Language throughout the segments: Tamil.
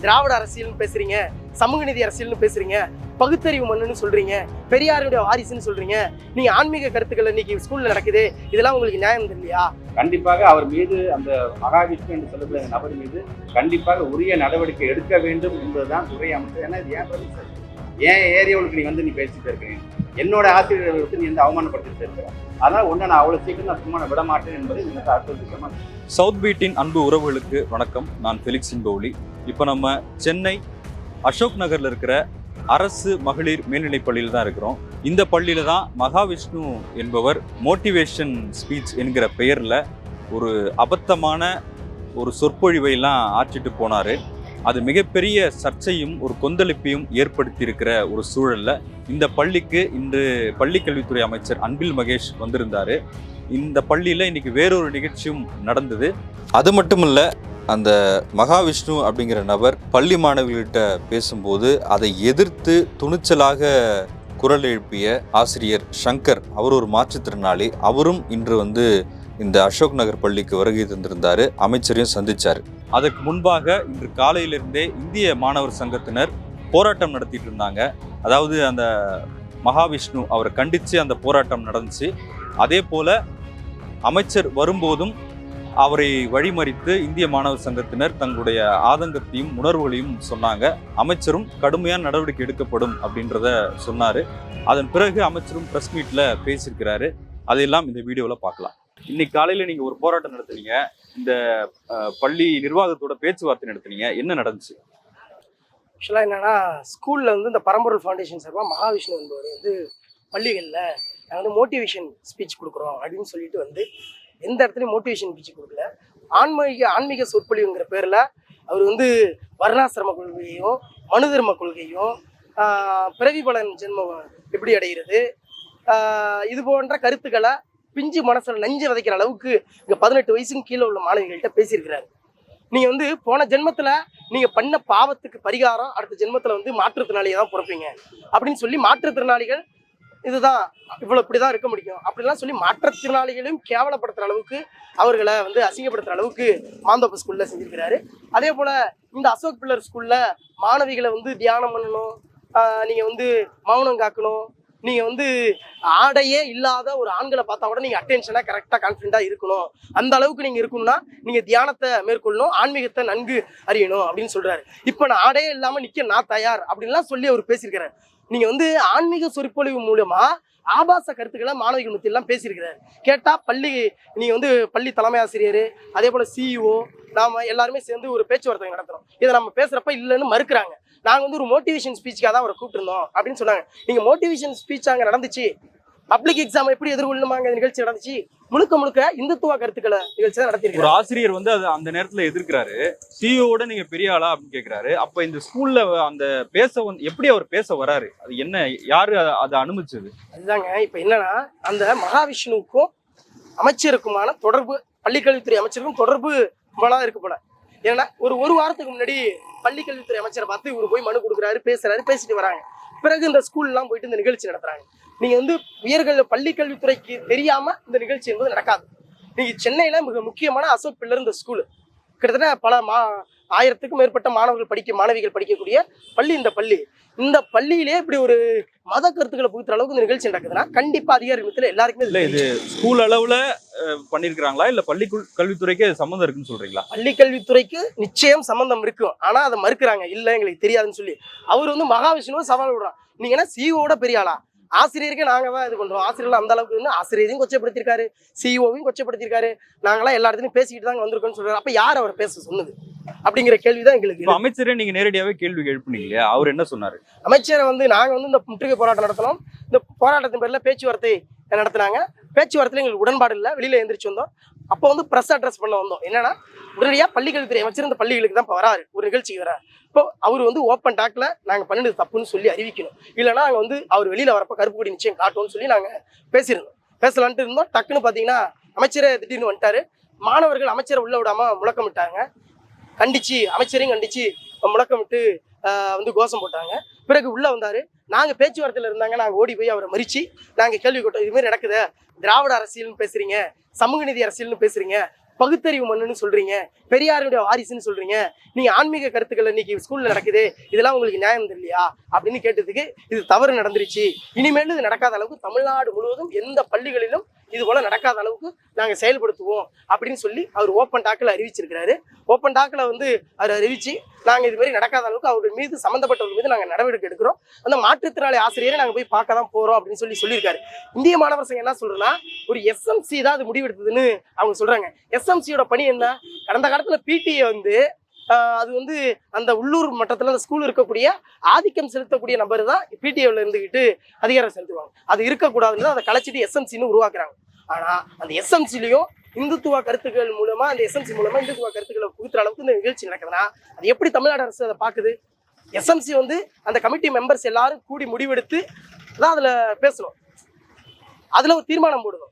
திராவிட அரசியல்னு பேசுறீங்க சமூக நீதி அரசியல்னு பேசுறீங்க பகுத்தறிவு மண்ணுன்னு சொல்றீங்க பெரியாருடைய வாரிசுன்னு சொல்றீங்க நீங்க ஆன்மீக கருத்துக்கள் இன்னைக்கு ஸ்கூல்ல நடக்குது இதெல்லாம் உங்களுக்கு நியாயம் இல்லையா கண்டிப்பாக அவர் மீது அந்த மகாவிஷ்ணு என்று சொல்லக்கூடிய அந்த நபர் மீது கண்டிப்பாக உரிய நடவடிக்கை எடுக்க வேண்டும் என்பதுதான் துறை அமைச்சர். ஏன்னா இது ஏன் பிரதேசம் ஏன் ஏரியாவுக்கு நீ வந்து நீ பேசிட்டு இருக்கேன் என்னோட ஆசிரியர்களை விட்டு நீ வந்து அவமானப்படுத்திட்டு இருக்கிற அதனால் ஒன்று நான் அவ்வளோ சீக்கிரம் நான் சும்மா விட மாட்டேன் என்பதை எனக்கு அர்த்தம் விஷயமா சவுத் பீட்டின் அன்பு உறவுகளுக்கு வணக்கம். நான் ஃபெலிக்ஸ் சிங்கோலி. இப்போ நம்ம சென்னை அசோக் நகரில் இருக்கிற அரசு மகளிர் மேல்நிலைப் பள்ளியில் தான் இருக்கிறோம். இந்த பள்ளியில் தான் மகாவிஷ்ணு என்பவர் மோட்டிவேஷன் ஸ்பீச் என்கிற பெயரில் ஒரு அபத்தமான ஒரு சொற்பொழிவையெல்லாம் ஆற்றிட்டு போனார். அது மிகப்பெரிய சர்ச்சையும் ஒரு கொந்தளிப்பையும் ஏற்படுத்தியிருக்கிற ஒரு சூழலில் இந்த பள்ளிக்கு இன்று பள்ளி கல்வித்துறை அமைச்சர் அன்பில் மகேஷ் வந்திருந்தாரு. இந்த பள்ளியில் இன்னைக்கு வேறொரு நிகழ்ச்சியும் நடந்தது. அது மட்டும் இல்லை அந்த மகாவிஷ்ணு அப்படிங்கிற நபர் பள்ளி மாணவிகள்கிட்ட பேசும்போது அதை எதிர்த்து துணிச்சலாக குரல் எழுப்பிய ஆசிரியர் சங்கர் அவர் ஒரு மாற்றுத்திறனாளி. அவரும் இன்று வந்து இந்த அசோக் நகர் பள்ளிக்கு வருகை தந்திருந்தார். அமைச்சரையும் சந்தித்தார் அதற்கு முன்பாக இன்று காலையிலிருந்தே இந்திய மாணவர் சங்கத்தினர் போராட்டம் நடத்திட்டு இருந்தாங்க அதாவது அந்த மகாவிஷ்ணு அவரை கண்டித்து அந்த போராட்டம் நடந்துச்சு. அதே போல் அமைச்சர் வரும்போதும் அவரை வழிமறித்து இந்திய மாணவர் சங்கத்தினர் தங்களுடைய ஆதங்கத்தையும் உணர்வுகளையும் சொன்னாங்க. அமைச்சரும் கடுமையான நடவடிக்கை எடுக்கப்படும் அப்படின்றத சொன்னார். அதன் பிறகு அமைச்சரும் ப்ரெஸ் மீட்டில் பேசியிருக்கிறாரு. அதையெல்லாம் இந்த வீடியோவில் பார்க்கலாம். இன்னைக்கு காலையில நீங்க ஒரு போராட்டம் நடத்துனீங்க. இந்த பள்ளி நிர்வாகத்தோட பேச்சுவார்த்தை நடத்துனீங்க. என்ன நடந்துச்சு? ஆக்சுவலாக என்னன்னா ஸ்கூலில் வந்து இந்த பரம்பொருள் ஃபவுண்டேஷன் சார்பாக மகாவிஷ்ணு என்பவர் வந்து பள்ளிகளில் நாங்கள் வந்து மோட்டிவேஷன் ஸ்பீச் கொடுக்குறோம் அப்படின்னு சொல்லிட்டு வந்து எந்த இடத்துலையும் மோட்டிவேஷன் ஸ்பீச் கொடுக்கல. ஆன்மீக ஆன்மீக சொற்பொழிவுங்கிற பேரில் அவர் வந்து வர்ணாசிரம கொள்கையும் மனு தர்ம கொள்கையும் பிறவி பலன் ஜென்மம் எப்படி அடைகிறது இது போன்ற கருத்துக்களை பிஞ்சு மனசில் நஞ்சு விதைக்கிற அளவுக்கு இங்கே பதினெட்டு வயசுக்கு கீழே உள்ள மாணவிகள்கிட்ட பேசியிருக்கிறாரு. நீங்கள் வந்து போன ஜென்மத்தில் நீங்கள் பண்ண பாவத்துக்கு பரிகாரம் அடுத்த ஜென்மத்தில் வந்து மாற்றுத்திறனாளியை தான் பிறப்பீங்க. அப்படின்னு சொல்லி மாற்றுத்திறனாளிகள் இதுதான் இவ்வளோ இப்படி தான் இருக்க முடியும். அப்படிலாம் சொல்லி மாற்றுத்திறனாளிகளையும் கேவலப்படுத்துற அளவுக்கு அவர்களை வந்து அசிங்கப்படுத்துகிற அளவுக்கு மாந்தோப்பு ஸ்கூலில் செஞ்சிருக்கிறாரு. அதே போல் இந்த அசோக் பில்லர் ஸ்கூலில் மாணவிகளை வந்து தியானம் பண்ணணும் நீங்கள் வந்து மௌனம் காக்கணும் நீங்க வந்து ஆடையே இல்லாத ஒரு ஆண்களை பார்த்தா கூட நீங்க அட்டென்ஷனா கரெக்டா கான்ஃபிடண்டா இருக்கணும். அந்த அளவுக்கு நீங்க இருக்கணும்னா நீங்க தியானத்தை மேற்கொள்ளணும் ஆன்மீகத்தை நன்கு அறியணும் அப்படின்னு சொல்றாரு. இப்ப நான் ஆடையே இல்லாம நிக்க நான் தயார் அப்படின்லாம் சொல்லி அவர் பேசியிருக்கிறார். நீங்க வந்து ஆன்மீக சொற்பொழிவு மூலமா ஆபாச கருத்துக்களை மாணவிகள் மத்தியெல்லாம் பேசியிருக்கிறார். கேட்டா பள்ளி நீங்க வந்து பள்ளி தலைமை ஆசிரியர் அதே போல சிஇஓ நாம எல்லாருமே சேர்ந்து ஒரு பேச்சுவார்த்தை நடத்துறோம். இதை நம்ம பேசுறப்ப இல்லைன்னு மறுக்கிறாங்க. நாங்க வந்து ஒரு மோட்டிவேஷன் ஸ்பீச்சுக்காக தான் அவரை கூப்பிட்டுருந்தோம் அப்படின்னு சொன்னாங்க. நீங்க மோட்டிவேஷன் ஸ்பீச் அங்க நடந்துச்சு. பப்ளிக் எக்ஸாம் எப்படி எதிர்கொள்ளுமாங்க நிகழ்ச்சி நடந்துச்சு. முழுக்க முழுக்க இந்துத்துவ கருத்துக்களை நிகழ்ச்சி தான் ஒரு நடத்திருக்காரு ஆசிரியர் வந்து அது அந்த நேரத்துல எதிர்க்கிறாரு. சிஓட நீங்க பெரிய ஆளா அப்படின்னு கேக்குறாரு. அப்ப இந்த ஸ்கூல்ல அந்த பேச எப்படி அவர் பேச வராரு? அது என்ன யாரு அத- அதை அனுமதிச்சது? அதுதாங்க இப்ப என்னன்னா அந்த மகாவிஷ்ணுவுக்கும் அமைச்சருக்குமான தொடர்பு பள்ளிக்கல்வித்துறை அமைச்சருக்கும் தொடர்பு போலதான் இருக்கு போல ஏன்னா ஒரு ஒரு வாரத்துக்கு முன்னாடி பள்ளி கல்வித்துறை அமைச்சரை பார்த்து இவர் போய் மனு கொடுக்குறாரு பேசுறாரு பேசிட்டு வராங்க. பிறகு இந்த ஸ்கூல்லாம் போயிட்டு இந்த நிகழ்ச்சி நடத்துறாங்க. நீங்க வந்து உயர்கல்வி பள்ளிக்கல்வித்துறைக்கு தெரியாம இந்த நிகழ்ச்சி என்பது நடக்காது. நீங்க சென்னையில மிக முக்கியமான அசோக் பில்லர் இந்த ஸ்கூல் கிட்டத்தட்ட பல மா ஆயிரத்துக்கும் மேற்பட்ட மாணவர்கள் படிக்க மாணவிகள் படிக்கக்கூடிய பள்ளி இந்த பள்ளி. இந்த பள்ளியிலே இப்படி ஒரு மத கருத்துக்களை புகுத்துற அளவுக்கு இந்த நிகழ்ச்சி நடக்குதுன்னா கண்டிப்பா அதிகாரிகள் எல்லாருக்குமே இல்லை இது ஸ்கூல் அளவுல பண்ணியிருக்கிறாங்களா இல்லை இல்ல பள்ளி கல்வித்துறைக்கு சம்மந்தம் இருக்குன்னு சொல்றீங்களா? பள்ளி கல்வித்துறைக்கு நிச்சயம் சம்பந்தம் இருக்கும் ஆனா அதை மறுக்கிறாங்க. இல்ல எங்களுக்கு தெரியாதுன்னு சொல்லி. அவர் வந்து மகாவிஷ்ணுவை சவால் விடுறான். நீங்க என்ன சிஓட பெரிய ஆளா? ஆசிரியருக்கே நாங்க தான் இது பண்றோம். ஆசிரியர்கள் அந்த அளவுக்கு வந்து ஆசிரியரையும் கொச்சப்படுத்திருக்காரு சிஇஓவையும் கொச்சப்படுத்திருக்காரு நாங்களாம் எல்லா இடத்துலையும் பேசிக்கிட்டு தாங்க வந்திருக்கோம்னு சொல்றாரு. அப்ப யார் அவர் பேச சொன்னது? அப்படிங்கிற கேள்விதான் எங்களுக்கு இப்ப இருக்கு. அமைச்சரே நீங்க நேரடியாவே கேள்வி எழுப்புனீங்க இல்லையா அவர் என்ன சொன்னாரு? அமைச்சரை வந்து நாங்க வந்து இந்த முற்றுகை போராட்டம் நடத்தினோம். இந்த போராட்டத்தின் பேர்ல பேச்சுவார்த்தை நடத்தினாங்க. பேச்சுவார்த்தையில எங்களுக்கு உடன்பாடு இல்லை. வெளியில எந்திரிச்சு வந்தோம். அப்போ வந்து ப்ரெஸ் அட்ரஸ் பண்ண வந்தோம். என்னன்னா உடனடியாக பள்ளிக்கல்வித்துறை அமைச்சர் இந்த பள்ளிகளுக்கு தான் வராரு. ஒரு நிகழ்ச்சிக்கு வராரு. இப்போ அவர் வந்து ஓப்பன் டாக்ல நாங்க பண்ணினது தப்புன்னு சொல்லி அறிவிக்கணும். இல்லைன்னா நாங்க வந்து அவர் வெளியில வரப்ப கருப்பு கொடி நிச்சயம் காட்டுவோம்னு சொல்லி நாங்க பேசியிருந்தோம். பேசலான்ட்டு இருந்தோம். டக்குன்னு பாத்தீங்கன்னா அமைச்சரே திடீர்னு வந்துட்டாரு. மாணவர்கள் அமைச்சரை உள்ள விடாம முழக்கமிட்டாங்க. கண்டிச்சு அமைச்சரையும் கண்டிச்சு முழக்கமிட்டு விட்டு வந்து கோஷம் போட்டாங்க. பிறகு உள்ளே வந்தார். நாங்கள் பேச்சுவார்த்தையில் இருந்தாங்க. நாங்கள் ஓடி போய் அவரை மறிச்சு நாங்கள் கேள்வி கேட்டோம் இதுமாரி நடக்குது? திராவிட அரசியல்னு பேசுகிறீங்க சமூக நீதி அரசியல்னு பேசுறீங்க பகுத்தறிவு மண்ணுன்னு சொல்கிறீங்க பெரியாருடைய வாரிசுன்னு சொல்கிறீங்க நீங்கள் ஆன்மீக கருத்துக்கள் இன்னைக்கு ஸ்கூலில் நடக்குது இதெல்லாம் உங்களுக்கு நியாயம் தெரியலையா? அப்படின்னு கேட்டதுக்கு இது தவறு நடந்துருச்சு. இனிமேல் இது நடக்காத அளவுக்கு தமிழ்நாடு முழுவதும் எந்த பள்ளிகளிலும் இது போல நடக்காத அளவுக்கு நாங்க செயல்படுத்துவோம் அப்படின்னு சொல்லி அவர் ஓப்பன் டாக்கில் அறிவிச்சிருக்கிறாரு. ஓப்பன் டாக்கில் வந்து அவர் அறிவிச்சு நாங்க இது மாதிரி நடக்காத அளவுக்கு அவர்கள் மீது சம்பந்தப்பட்டவர்கள் மீது நாங்க நடவடிக்கை எடுக்கிறோம். அந்த மாற்றுத்திறனாளி ஆசிரியரை நாங்க போய் பார்க்க தான் போறோம் அப்படின்னு சொல்லி சொல்லியிருக்காரு. இந்திய மாணவர் சங்கம் என்ன சொல்றேன்னா ஒரு எஸ்எம்சி தான் அது முடிவெடுத்ததுன்னு அவங்க சொல்றாங்க. எஸ்எம்சியோட பணி என்ன? கடந்த காலத்துல பிடிஏ வந்து அது வந்து அந்த உள்ளூர் மட்டத்தில் அந்த ஸ்கூல் இருக்கக்கூடிய ஆதிக்கம் செலுத்தக்கூடிய நபர் தான் பிடிஏவில் இருந்துக்கிட்டு அதிகாரம் செலுத்துவாங்க. அது இருக்கக்கூடாதுன்னு அதை கலைச்சிட்டு எஸ்எம்சின்னு உருவாக்குறாங்க. ஆனால் அந்த எஸ்எம்சிலையும் இந்துத்துவ கருத்துக்கள் மூலமா அந்த எஸ்எம்சி மூலமா இந்துத்துவ கருத்துக்களை புகுத்துற அளவுக்கு இந்த நிகழ்ச்சி நடக்குதுன்னா அது எப்படி தமிழ்நாடு அரசு அதை பார்க்குது எஸ்எம்சி வந்து அந்த கமிட்டி மெம்பர்ஸ் எல்லாரும் கூடி முடிவெடுத்து தான் அதில் பேசணும். அதில் ஒரு தீர்மானம் போடணும்.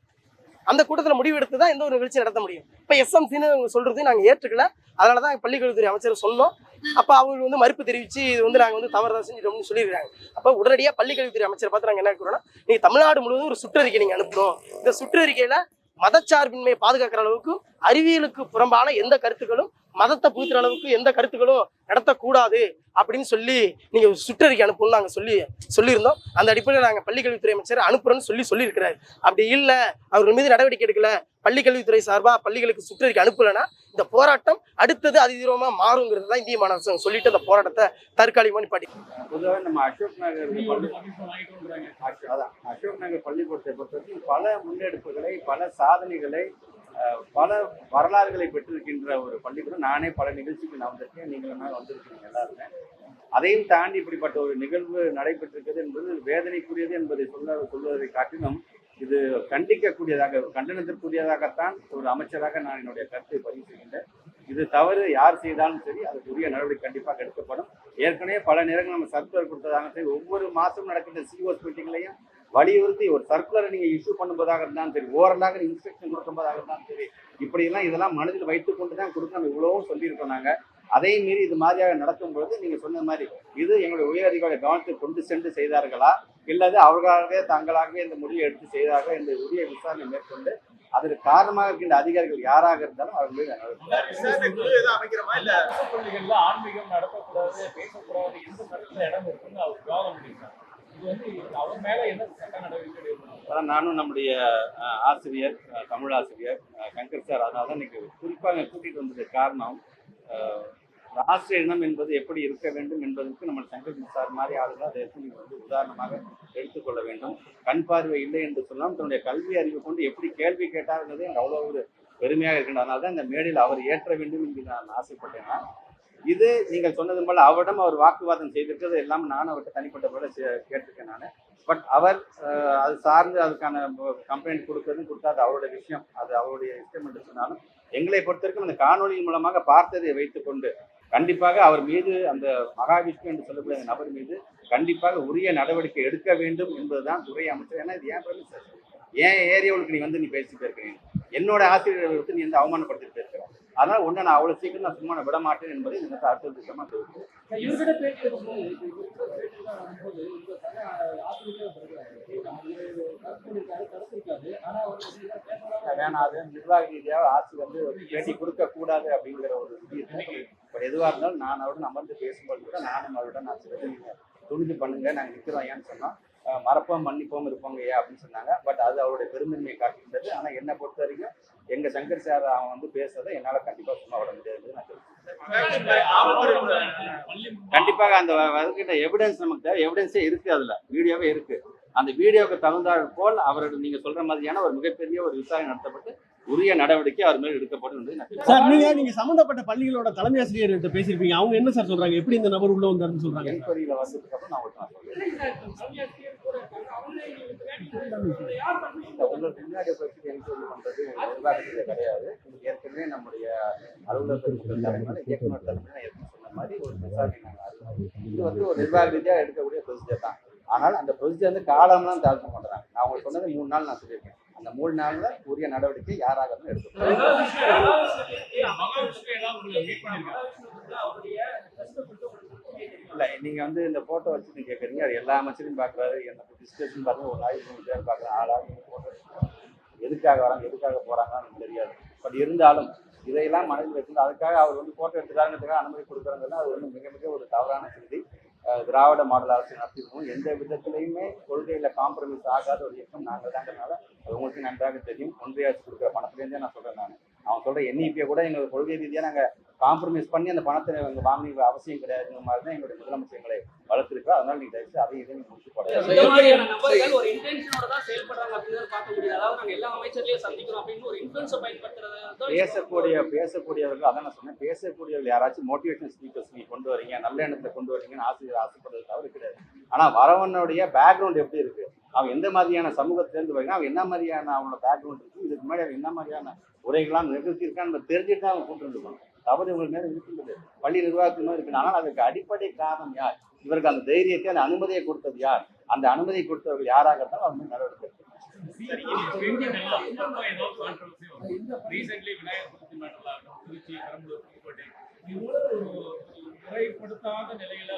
அந்த கூட்டத்தில் முடிவெடுத்து தான் எந்த ஒரு நிகழ்ச்சி நடத்த முடியும். இப்போ எஸ்எம்சின்னு அவங்க சொல்றது நாங்கள் ஏற்றுக்கல. அதனால தான் பள்ளிக்கல்வித்துறை அமைச்சர் சொன்னோம். அப்போ அவங்க வந்து மறுப்பு தெரிவித்து இது வந்து நாங்கள் வந்து தவறு தான் செஞ்சிட்டோம்னு சொல்லியிருக்காங்க அப்போ உடனடியாக பள்ளிக்கல்வித்துறை அமைச்சர் பார்த்து நாங்கள் என்ன இருக்கிறோம்னா நீங்கள் தமிழ்நாடு முழுவதும் ஒரு சுற்றறிக்கை நீங்கள் அனுப்பணும். இந்த சுற்றறிக்கையில் மதச்சார்பின்மையை பாதுகாக்கிற அளவுக்கு அறிவியலுக்கு புறம்பான எந்த கருத்துக்களும் மதத்தை புகுத்துற அளவுக்கு எந்த கருத்துக்களும் நடத்தக்கூடாது அப்படின்னு சொல்லி நீங்க சுற்றறிக்கை அனுப்பணும்னு நாங்க சொல்லி சொல்லியிருந்தோம். அந்த அடிப்படையில் நாங்க பள்ளிக்கல்வித்துறை அமைச்சர் அனுப்புறோம்னு சொல்லி சொல்லியிருக்கிறாரு. அப்படி இல்லை அவர்கள் மீது நடவடிக்கை எடுக்கல பள்ளிக்கல்வித்துறை சார்பா பள்ளிகளுக்கு சுற்றறிக்கை அனுப்பலைன்னா இந்த போராட்டம் அடுத்தது அதிதீவிரமா மாறுங்கிறது தான் இந்திய மாணவர் சங்கம் சொல்லிட்டு அந்த போராட்டத்தை தற்காலிகமா நிப்பாட்டி பொதுவாக நம்ம அசோக் நகர் அதான் அசோக் நகர் பள்ளிக்கூடத்தை பொறுத்தவரைக்கும் பல முன்னெடுப்புகளை பல சாதனைகளை பல வரலாறுகளை பெற்றிருக்கின்ற ஒரு பள்ளிக்கூடம். நானே பல நிகழ்ச்சிக்கு நான் வந்திருக்கேன். நீங்களுமே வந்திருக்கீங்க எல்லாருமே. அதையும் தாண்டி இப்படிப்பட்ட ஒரு நிகழ்வு நடைபெற்றிருக்கிறது என்பது வேதனைக்குரியது என்பதை சொல்ல சொல்வதை காட்டிலும் இது கண்டிக்கக்கூடியதாக கண்டனத்திற்குரியதாகத்தான் ஒரு அமைச்சராக நான் என்னுடைய கருத்தை பதிவு செய்கின்றேன். இது தவறு யார் செய்தாலும் சரி அதுக்குரிய நடவடிக்கை கண்டிப்பாக எடுக்கப்படும். ஏற்கனவே பல நேரங்கள் நம்ம சர்க்குலர் கொடுத்ததாக சரி ஒவ்வொரு மாதம் நடக்கின்ற சிஓஸ் மீட்டிங்லையும் வலியுறுத்தி ஒரு சர்க்குலரை நீங்கள் இஷ்யூ பண்ணும்போதாக இருந்தாலும் சரி ஓரலாக இன்ஸ்ட்ரக்ஷன் கொடுக்கும்போதாக இருந்தாலும் சரி இப்படியெல்லாம் இதெல்லாம் மனதில் வைத்துக்கொண்டு தான் கொடுக்கணும் இவ்வளவும் சொல்லியிருக்கோம் நாங்கள் அதை மீறி இது மாதிரியாக நடக்கும் பொழுது நீங்கள் சொன்ன மாதிரி இது எங்களுடைய உயர் அதிகாரி கவனத்தில் கொண்டு சென்று செய்தார்களா? இல்லது அவர்களாகவே தாங்களாகவே இந்த முடிவை எடுத்து செய்தார்கள்? என்ற உரிய விசாரணை மேற்கொண்டு அதற்கு காரணமாக இருக்கின்ற அதிகாரிகள் யாராக இருந்தாலும் அவர்கள் மீது நடவடிக்கை பள்ளிகள்ல ஆன்மீகம் நடத்தக்கூடாது பேசக்கூடாது எந்த சட்டத்துல இடம் இருக்குன்னு அவர் விவாதம் பண்ணியிருக்காங்க இது வந்து அவர் மேல என்ன சட்ட நடவடிக்கை எடுக்கணும்? அதான் நானும் நம்முடைய ஆசிரியர் தமிழ் ஆசிரியர் அஹ், சங்கர் சார் அதனால தான் இன்னைக்கு குறிப்பாக கூட்டிகிட்டு வந்ததுக்கு காரணம். ராஷ்டிரிய இனம் என்பது எப்படி இருக்க வேண்டும் என்பதற்கு நம்ம சங்கர் சார் மாதிரி ஆளுநர் அதை நீங்கள் வந்து உதாரணமாக எடுத்துக்கொள்ள வேண்டும். கண் பார்வை இல்லை என்று சொன்னால் தன்னுடைய கல்வி அறிவு கொண்டு எப்படி கேள்வி கேட்டார்ன்றதே எனக்கு அவ்வளோ ஒரு பெருமையாக இருக்கின்றனால தான் இந்த மேடையில் அவர் ஏற்ற வேண்டும் என்று நான் ஆசைப்பட்டேன். நான். இது நீங்கள் சொன்னது போல அவரிடம் அவர் வாக்குவாதம் செய்திருக்கிறது எல்லாம் நான் அவர்கிட்ட தனிப்பட்ட போல கேட்டிருக்கேன் நான். பட் அவர் அது சார்ந்து அதுக்கான கம்ப்ளைண்ட் கொடுக்கறதும் கொடுத்தாது அவருடைய விஷயம். அது அவருடைய இஷ்டம் என்று சொன்னாலும் எங்களை பொறுத்தவரைக்கும் அந்த காணொலியின் மூலமாக பார்த்ததை வைத்துக்கொண்டு கண்டிப்பாக அவர் மீது அந்த மகாவிஷ்ணு என்று சொல்லக்கூடிய அந்த நபர் மீது கண்டிப்பாக உரிய நடவடிக்கை எடுக்க வேண்டும் என்பதுதான் துறை அமைச்சர். ஏன்னா இது ஏன் பிரமிசர் ஏன் ஏரியாவுக்கு நீ வந்து நீ பேசிட்டு இருக்கிறீங்க? என்னோட ஆசிரியர்களுக்கு நீ வந்து அவமானப்படுத்திட்டு இருக்கிற? அதனால ஒண்ணு நான் அவ்வளவு சீக்கிரம் நான் சும்மா விட மாட்டேன் என்பதை இந்த நேரத்தில் அடுத்த பேசலாம் வேணாம் அது நிர்வாக ரீதியாக ஆட்சி வந்து பேட்டி கொடுக்க கூடாது அப்படிங்கிற ஒரு இப்போ எதுவாக இருந்தாலும் நான் அவருடன் அமர்ந்து பேசும்போது கூட நானும் அவருடன் நான் நீங்க துணிஞ்சு பண்ணுங்க நாங்கள் நிற்கிறோம் ஏன்னு சொன்னோம். அஹ் மறப்போம் மன்னிப்போம் இருப்போங்க ஐயா அப்படின்னு சொன்னாங்க. பட் அது அவருடைய பெருந்தன்மையை காட்டுகின்றது ஆனால் என்னை பொறுத்த வரைக்கும் எங்கள் சங்கர் சார் அவன் வந்து பேசுறதை என்னால் கண்டிப்பாக சும்மா விட முடியாது நான் கண்டிப்பாக அந்த வருகின்ற எவிடன்ஸ் நமக்கு தேவை. எவிடன்ஸே இருக்கு அதில். வீடியோவே இருக்கு. அந்த வீடியோவுக்கு தகுந்தாற் போல் அவரோட நீங்கள் சொல்கிற மாதிரியான ஒரு மிகப்பெரிய ஒரு விசாரணை நடத்தப்பட்டு உரிய நடவடிக்கை அவர் மேல் எடுக்கப்படும். சார் நீங்க நீங்க சம்பந்தப்பட்ட பள்ளிகளோட தலைமை ஆசிரியர்கிட்ட பேசியிருப்பீங்க. அவங்க என்ன சார் சொல்றாங்க? எப்படி இந்த நபர் உள்ள வந்தாருன்னு சொல்றாங்க? என்கொயரியில வந்ததுக்கு அப்புறம் நான் உங்களுக்கு பற்றி என்கொயரி பண்றது நிர்வாகத்தில் கிடையாது. ஏற்கனவே நம்முடைய அலுவலகத்தில் தலைமையில ஏற்கனவே சொன்ன மாதிரி ஒரு விசாரணை நாங்கள் அறிவிக்கிறோம். இது வந்து ஒரு நிர்வாக ரீதியாக எடுக்கக்கூடிய ப்ரொசீஜர் தான். ஆனால் அந்த ப்ரொசீஜர் வந்து காலம்லாம் தாழ்த்த பண்றாங்க நான் உங்களுக்கு சொன்னது மூணு நாள் நான் சொல்லியிருக்கேன். அந்த மூணு நாள்ல உரிய நடவடிக்கை யாராக இருந்தாலும் இல்லை இல்ல நீங்க வந்து இந்த போட்டோ வச்சு நீங்க கேக்குறீங்க அது எல்லா அமைச்சரையும் பாக்குறாரு என்ன டிஸ்கஷன் பாருங்க ஒரு ஆய்வு பேர் பாக்குறேன் ஆளாக photo எதுக்காக வராங்க எதுக்காக போறாங்கன்னு தெரியாது. பட் இருந்தாலும் இதையெல்லாம் மனதில் வச்சு அதுக்காக அவர் வந்து போட்டோ எடுத்துக்காங்கிறதுக்காக அனுமதி கொடுக்குறாங்கன்னா அது வந்து மிக மிக ஒரு தவறான செய்தி. திராவிட மாடல் அரசு நடத்திருக்கோம் எந்த விதத்திலையுமே கொள்கையில் காம்ப்ரமைஸ் ஆகாத ஒரு இயக்கம் நாங்கள் தாங்கிறதுனால அது உங்களுக்கு நன்றாக தெரியும். ஒன்றிய அரசு கொடுக்குற பணத்துலேருந்தே நான் சொல்கிறேன் நான். அவன் சொல்கிற எண்ணிப்பியை கூட எங்களுக்கு கொள்கை ரீதியாக நாங்கள் காம்ப்ரமைஸ் பண்ணி அந்த பணத்தை இவங்க வாங்கின அவசியம் கிடையாதுங்கிற மாதிரி தான் எங்களுடைய முதலமைச்சர் எங்களை வளர்த்துருக்கோம் அதனால நீங்க தயவுசெய்து அதையும் இதையும் முடிச்சு போட இந்த மாதிரியான நபர்கள் ஒரு இன்டென்ஷனோட தான் செயல்படுறாங்க அப்படின்னு பார்க்க முடியாது. அதாவது நாங்க எல்லா அமைச்சர்களையும் சந்திக்கிறோம் அப்படின்னு ஒரு இன்ஃபுளுன்ஸை பயன்படுத்துறது தான் பேசக்கூடிய பேசக்கூடியவர்கள் அதான் நான் சொன்னேன். பேசக்கூடியவர்கள் யாராச்சும் மோட்டிவேஷன் ஸ்பீக்கர்ஸ் நீங்க கொண்டு வரீங்க நல்ல எண்ணத்தை கொண்டு வரீங்கன்னு ஆசிரியர் ஆசைப்படுறது தவறு கிடையாது. ஆனா வரவனுடைய பேக்ரவுண்ட் எப்படி இருக்கு? அவன் எந்த மாதிரியான சமூகத்திலேருந்து வரீங்க அவன் என்ன மாதிரியான அவனோட பேக்ரவுண்ட் இருக்கு? இதுக்கு முன்னாடி அவன் என்ன மாதிரியான உரைகள்லாம் நிகழ்த்தியிருக்கான்னு தெரிஞ்சுட்டு அவன் கூட்டு இருக்கணும் தவறு இவங்க மேலே இருக்கின்றது. பள்ளி நிர்வாகத்தின் இருக்கு ஆனால் அதுக்கு அடிப்படை காரணம் யார்? இவருக்கு அந்த தைரியத்தை அந்த அனுமதியை கொடுத்தது யார்? அந்த அனுமதி கொடுத்தவர்கள் யாராக இருந்தாலும் அவங்க நடவடிக்கை முறைப்படுத்தாத நிலையில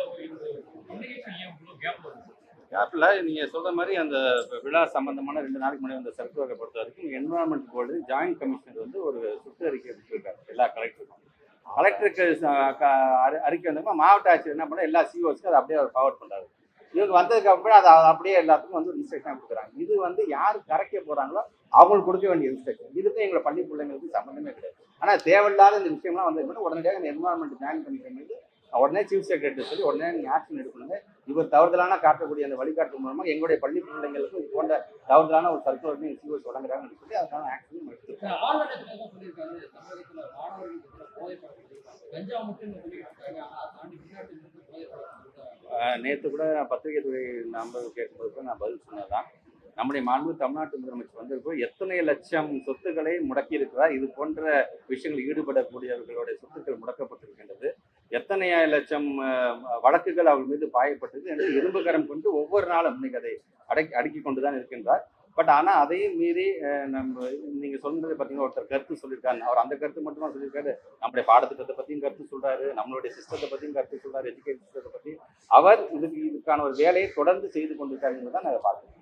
கேப்ல நீங்க சொல்ற மாதிரி அந்த விழா சம்பந்தமான ரெண்டு நாளைக்கு முன்னாடி வந்த சர்க்குலரை பொறுத்த வரைக்கும் என்வரான்மெண்ட் போர்டு ஜாயிண்ட் கமிஷனர் வந்து ஒரு சுற்றறிக்கை விட்டுருக்காரு. எல்லா கலெக்டர் கலெக்டருக்கு அறிக்கை வந்தப்ப மாவட்ட ஆட்சியர் என்ன பண்ண எல்லா சிஓஸ்க்கும் அதை அப்படியே அவர் ஃபார்வர்ட் பண்ணுறாரு இவங்க வந்ததுக்கு அப்புறம் அதை அப்படியே எல்லாத்துக்கும் வந்து இன்ஸ்ட்ரக்ஷன் கொடுக்குறாங்க. இது வந்து யார் கரைக்க போகிறாங்களோ அவங்களுக்கு கொடுக்க வேண்டிய இன்ஸ்ட்ரக்ஷன் இதுக்கும் எங்களை பள்ளி பிள்ளைங்களுக்கு சம்மந்தமே கிடையாது. ஆனால் தேவையில்லாத இந்த விஷயம்லாம் வந்து உடனடியாக இந்த என்வாரன்மெண்ட் ஜாயின் பண்ணிக்க உடனே சீஃப் செக்ரட்டரி சொல்லி உடனே நீங்கள் ஆக்ஷன் எடுக்கணுங்க. இவர் தவறுதலான காட்டக்கூடிய அந்த வழிகாட்டு மூலமாக எங்களுடைய பள்ளி பிள்ளைங்களுக்கும் இது போன்ற தவறுதலான ஒரு சர்க்குலர் வந்து சிஓஸ் வழங்குறாங்கன்னு சொல்லி அதுக்கான ஆக்ஷன் எடுத்துருக்காங்க நேற்று கூட பத்திரிகை துறை நம்பர் கேட்கும்போது கூட நான் பதில் சொன்னதான் நம்முடைய மாண்பு தமிழ்நாட்டு முதலமைச்சர் வந்திருக்கோம் எத்தனை லட்சம் சொத்துக்களை முடக்கி இருக்கிறார் இது போன்ற விஷயங்களில் ஈடுபடக்கூடியவர்களுடைய சொத்துக்கள் முடக்கப்பட்டிருக்கின்றது. எத்தனை லட்சம் வழக்குகள் அவர் மீது பாயப்பட்டது என்று இரும்புகரம் கொண்டு ஒவ்வொரு நாளும் இன்னைக்கு அதை அடக்கி அடுக்கி கொண்டு தான் இருக்கின்றார். பட் ஆனால் அதையும் மீறி நம்ம நீங்கள் சொல்றது பார்த்தீங்கன்னா ஒருத்தர் கருத்து சொல்லியிருக்காரு அவர் அந்த கருத்து மட்டும் தான் சொல்லியிருக்காரு நம்முடைய பாடத்திட்டத்தை பற்றியும் கருத்து சொல்கிறாரு நம்மளுடைய சிஸ்டத்தை பற்றியும் கருத்து சொல்கிறார் எஜுகேஷன் சிஸ்டத்தை பற்றி அவர் இதுக்கு இதுக்கான ஒரு வேலையை தொடர்ந்து செய்து கொண்டிருக்காருன்னு தான் நாங்கள் பார்க்குறோம்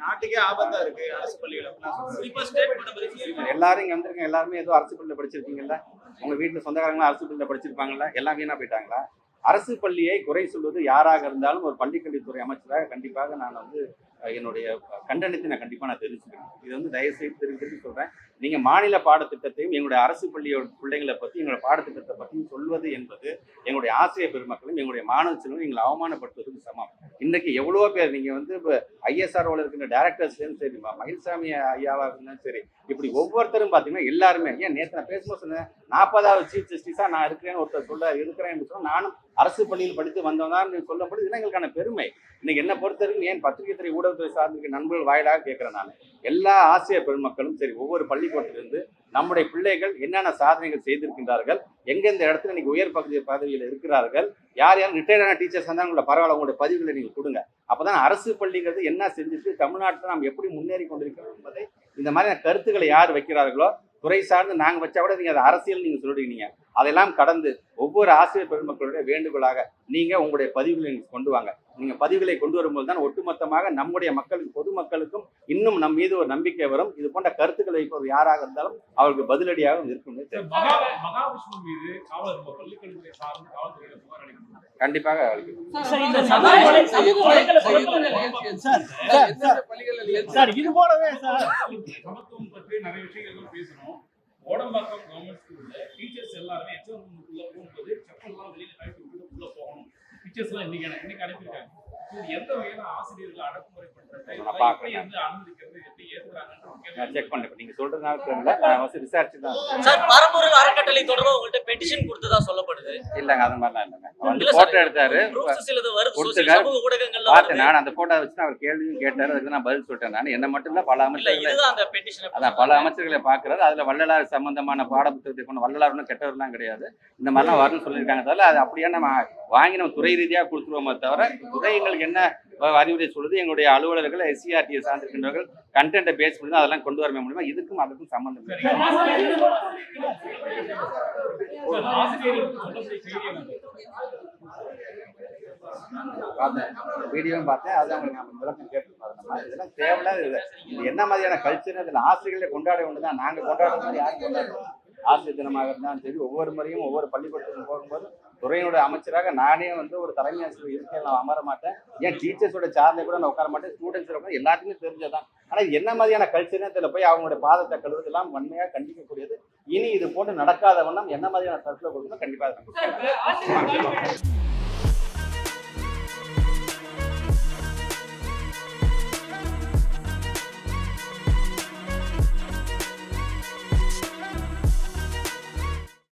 நாட்டுக்கே ஆபத்தா இருக்கு அரசு பள்ளிகள் எல்லாரும் இங்க வந்திருக்கீங்க எல்லாருமே ஏதோ அரசு பள்ளியில் படிச்சிருக்கீங்கல்ல? உங்க வீட்டுல சொந்தக்காரங்களா அரசு பள்ளியில் படிச்சிருப்பாங்கல்ல? எல்லாம் வீணா போயிட்டாங்களா? அரசு பள்ளியை குறை சொல்வது யாராக இருந்தாலும் ஒரு பள்ளிக்கல்வித்துறை அமைச்சராக கண்டிப்பாக நான் வந்து என்னுடைய கண்டனத்தை நான் கண்டிப்பாக நான் தெரிவிச்சுக்கிறேன் இது வந்து தயவு செய்து சொல்கிறேன் நீங்கள் மாநில பாடத்திட்டத்தையும் எங்களுடைய அரசு பள்ளியோட பிள்ளைங்களை பற்றி எங்களுடைய பாடத்திட்டத்தை பற்றியும் சொல்வது என்பது எங்களுடைய ஆசிரியர் பெருமக்களும் எங்களுடைய மாணவ செல்வம் எங்களை அவமானப்படுத்துவதற்கு சமம். இன்றைக்கி எவ்வளோ பேர் நீங்கள் வந்து இப்போ ஐஎஸ்ஆர்ஓவில் இருக்கிற டேரக்டர்ஸ்லேயும் சரி ம- மயில்சாமி ஐயாவா இருந்தாலும் சரி இப்படி ஒவ்வொருத்தரும் பார்த்தீங்கன்னா எல்லாருமே ஏன் நேற்று நான் பேசும்போது சொன்னேன் நாற்பதாவது சீஃப் ஜஸ்டிஸாக நான் இருக்கிறேன்னு ஒருத்தர் சொல்ல இருக்கிறேன் சொன்னா நானும் அரசு பள்ளியில் படித்து வந்தவங்க சொல்லப்படுது இதெல்லாம் எங்களுக்கான பெருமை. இன்னைக்கு என்ன பொறுத்தவரைக்கும் ஏன் பத்திரிகை துறை ஊடகத்துறை சார்ந்திருக்க நண்பர்கள் வாயிலாக கேட்குறேன் நான். எல்லா ஆசிய பெருமக்களும் சரி ஒவ்வொரு பள்ளிக்கூடத்திலிருந்து நம்முடைய பிள்ளைகள் என்னென்ன சாதனைகள் செய்திருக்கின்றார்கள் எங்கெந்த இடத்துல இன்னைக்கு உயர் பகுதி பதவியில் இருக்கிறார்கள் யார் யார் ரிட்டையர்டான டீச்சர்ஸ் இருந்தால் உங்களை பரவாயில்ல உங்களுடைய பதிவுகளை நீங்கள் கொடுங்க. அப்பதான் அரசு பள்ளிங்கிறது என்ன செஞ்சுட்டு தமிழ்நாட்டில் நாம் எப்படி முன்னேறி கொண்டிருக்கிறோம் என்பதை இந்த மாதிரியான கருத்துக்களை யார் வைக்கிறார்களோ துறை சார்ந்து நாங்கள் வச்சா கூட நீங்கள் அதை அரசியல் நீங்கள் சொல்லிடுவீங்க அதெல்லாம் கடந்து ஒவ்வொரு ஆசிரியர் பெருமக்களுடைய வேண்டுகோளாக நீங்க உங்களுடைய பதிவுகளை கொண்டு வாங்க. நீங்க பதிவுகளை கொண்டு வரும்போது தான் ஒட்டுமொத்தமாக நம்முடைய மக்களுக்கு பொதுமக்களுக்கும் இன்னும் நம் மீது ஒரு நம்பிக்கை வரும். இது போன்ற கருத்துக்களை வைப்பவர் யாராக இருந்தாலும் அவருக்கு பதிலடியாக இருக்கும். கண்டிப்பாக இது போலவே சார். நிறைய விஷயங்கள் பேசணும் ஓடம்பாக்கம் கவர்மெண்ட் ஸ்கூல்ல டீச்சர்ஸ் எல்லாருமே எச்எம் ரூமுக்குள்ள போகும்போது செப்பல்லாம் வெளியில கழட்டி விட்டு உள்ள போகணும் டீச்சர்ஸ் எல்லாம் இன்னைக்கு இன்னைக்கு அனுப்பியிருக்காங்க இது எந்த வகையில ஆசிரியர்கள் அடக்குமுறை பார்க்கறேன். எப்படி வந்து அனுமதிக்கிறது செக் பண்ணேன் நீங்க சொல்றதுனால தெரியல. நான் வந்து விசாரிச்சு தான். சார் அறக்கட்டளை தொடர்பா உங்கள்ட்ட பெட்டிஷன் கொடுத்ததா சொல்லப்படுது. இல்லைங்க அது மாதிரிலாம் இல்லைங்க. வந்து போட்டோ எடுத்தாரு. proofs சிலது வரும். social கொடுத்துருக்காரு. சமூக ஊடகங்கள்ல பார்த்தேன் வருது. நான் அந்த போட்டோ வச்சு அவர் கேள்வியும் கேட்டாரு. அதுக்கு நான் பதில் சொல்லிட்டேன். நான் என்ன மட்டும் இல்ல பல அமைச்சர்களை இதுதான் அந்த பெட்டிஷன் அதான் பல அமைச்சர்களை பார்க்கறாரு. அதுல வள்ளலார் சம்பந்தமான பாடப்புத்தகத்தை கொண்டு வள்ளலார் ஒன்றும் கெட்டவர்லாம் கிடையாது. இந்த மாதிரிலாம் வரும்னு சொல்லியிருக்காங்க தவிர அது அப்படியே நம்ம வாங்கி நம்ம துறை ரீதியாக கொடுத்துருவோமே தவிர துறை எங்களுக்கு என்ன அறிவுரை சொல்லுது. எங்களுடைய அலுவலர்கள் எஸ்சிஆர்டியை சார்ந்திருக்கின்றவர்கள் கண்டென்ட்டை பேஸ் பண்ணி அதெல்லாம் கொண்டு வரவே முடியுமா? இதுக்கும் அதுக்கும் சம்பந்தம் பார்த்தேன். வீடியோவும் பார்த்தேன். அது அவங்க விளக்கம் கேட்டுருப்பாரு இதெல்லாம் தேவையில்லாத இது. இது என்ன மாதிரியான கல்ச்சர் இதில் ஆசிரியர்களை கொண்டாட ஒன்று தான் நாங்கள் கொண்டாடுற மாதிரி யாரும் கொண்டாடுறோம் ஆசிரியர் தினமாக இருந்தாலும் சரி ஒவ்வொரு முறையும் ஒவ்வொரு பள்ளிக்கூடத்துக்கும் போகும்போது துறையினுடைய அமைச்சராக நானே வந்து ஒரு தலைமை ஆசிரியர் இருக்கையில் நான் அமர மாட்டேன். ஏன் டீச்சர்ஸோட சேர்ல கூட நான் உட்கார மாட்டேன். ஸ்டூடெண்ட்ஸ் கூட எல்லாத்துக்குமே தெரிஞ்சதான் ஆனால் என்ன மாதிரியான கல்ச்சர்னு இதில் போய் அவங்களுடைய பாதத்தை கழுவுறது எல்லாம் வன்மையாக கண்டிக்கக்கூடியது. இனி இது போட்டு நடக்காத வண்ணம் என்ன மாதிரியான சர்க்குலர் கொடுக்கணும் கண்டிப்பாக